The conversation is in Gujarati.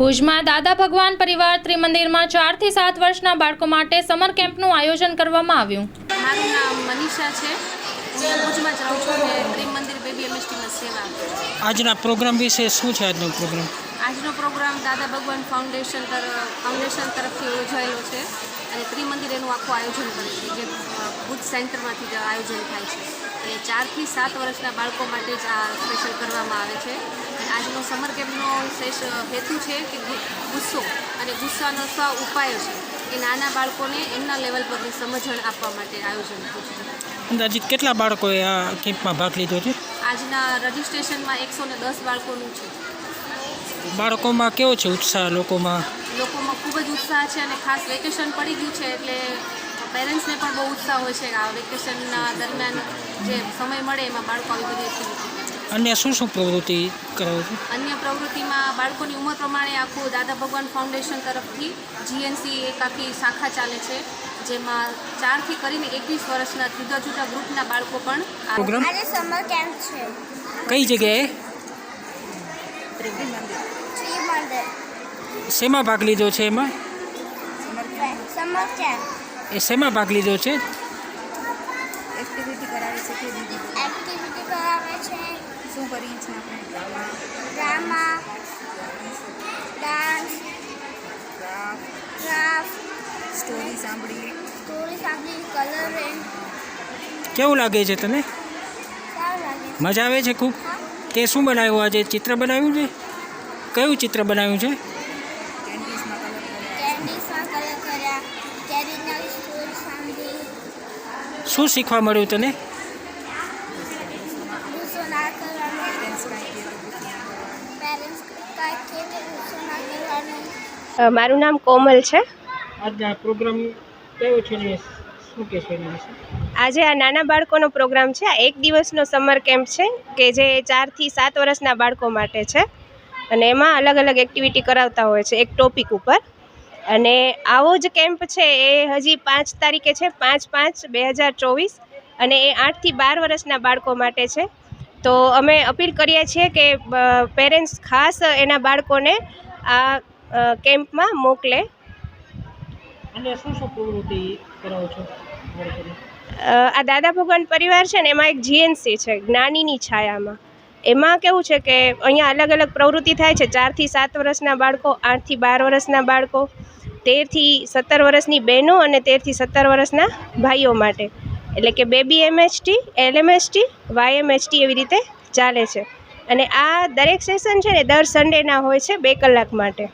ભુજમાં દાદા ભગવાન પરિવાર ત્રિમંદિરમાં ચારથી સાત વર્ષના બાળકો માટે સમર કેમ્પનું આયોજન કરવામાં આવ્યું. મારું નામ મનીષા છે. હું ભુજમાં જ રહું છું અને પ્રેમ મંદિર બેબી એમએસટીમાં સેવા આપું છું. આજના પ્રોગ્રામ વિશે શું છે આજનો પ્રોગ્રામ? આજનો પ્રોગ્રામ દાદા ભગવાન ફાઉન્ડેશન તરફ ફાઉન્ડેશન તરફથી યોજાયેલો છે. અને ત્રિમંદિર એનું આખું આયોજન કરે છે જે બુદ્ધ ભુજ સેન્ટરમાંથી આયોજન થાય છે. એ ચારથી સાત વર્ષના બાળકો માટે જ આ સ્પેશિયલ કરવામાં આવે છે. અને આજનો સમર કેમ્પનો શેષ હેતુ છે કે ગુસ્સો અને ગુસ્સાનો સ્વ ઉપાયો છે એ નાના બાળકોને એમના લેવલ પરની સમજણ આપવા માટે આયોજન થયું છે. અંદાજિત કેટલા બાળકોએ આ કેમ્પમાં ભાગ લીધો છે? આજના રજિસ્ટ્રેશનમાં એકસો ને દસ બાળકોનું છે. બાળકોમાં કેવો છે ઉત્સાહ લોકોમાં? જ ઉત્સાહ છે અને ખાસ વેકેશન પડી ગયું છે એટલે પેરેન્ટ્સને પણ બહુ ઉત્સાહ હોય છે કે આ વેકેશનના દરમિયાન જે સમય મળે એમાં બાળકો આવી બધી એક્ટિવિટી અન્ય શું શું પ્રવૃત્તિ કરાવો છો? અન્ય પ્રવૃત્તિમાં બાળકોની ઉંમર પ્રમાણે આખું દાદા ભગવાન ફાઉન્ડેશન તરફથી જીએનસી એક આખી શાખા ચાલે છે જેમાં ચારથી કરીને એકવીસ વર્ષના જુદા જુદા ગ્રુપના બાળકો પણ પ્રોગ્રામ? આજે સમર કેમ્પ છે. કઈ જગ્યાએ? શ્રી મંદિર. શેમાં ભાગ લીધો છે એમાં? સમર કેમ્પ એ શેમાં ભાગ લીધો છે? એક્ટિવિટી કરાવે છે કે બીજી એક્ટિવિટી કરાવે છે. શું કરીએ છીએ આપણે? Drama dance craft. Craft story સાંભળીએ. સ્ટોરી સાંભળી કલરિંગ કેવું લાગે છે તને? સારું લાગે છે. મજા આવે છે ખૂબ? હા. તે શું બનાવ્યું આજે? ચિત્ર બનાવ્યું છે? કયું ચિત્ર બનાવ્યું છે? ગુસ્સો શીખવા મળ્યું તને? મારું નામ કોમલ છે. આજના પ્રોગ્રામ કયો છે શું કહેશો આજે આ નાના બાળકોનો પ્રોગ્રામ છે. આ એક દિવસનો સમર કેમ્પ છે કે જે ચારથી સાત વર્ષના બાળકો માટે છે. અને એમાં અલગ અલગ એક્ટિવિટી કરાવતા હોય છે એક ટોપિક ઉપર. અને આવો જ કેમ્પ છે એ હજી પાંચ તારીખે છે પાંચ પાંચ બે હજાર ચોવીસ અને એ આઠથી બાર વર્ષના બાળકો માટે છે. તો અમે અપીલ કરીએ છીએ કે પેરેન્ટ્સ ખાસ એના બાળકોને આ કેમ્પમાં મોકલે. અને શું શું પ્રવૃત્તિ કરાવો છો? આ દાદા ભગવાન પરિવાર છે ને એમાં એક જીએનસી છે જ્ઞાનીની છાયામાં. એમાં કેવું છે કે અહીંયા અલગ અલગ પ્રવૃત્તિ થાય છે. ચારથી સાત વર્ષના બાળકો, આઠથી બાર વર્ષના બાળકો, તેરથી સત્તર વર્ષની બહેનો અને તેરથી સત્તર વર્ષના ભાઈઓ માટે. એટલે કે બેબી એમએચટી, એલએમએચટી, વાયએમએચટી એવી રીતે ચાલે છે. અને આ દરેક સેશન છે ને દર સન્ડેના હોય છે બે કલાક માટે.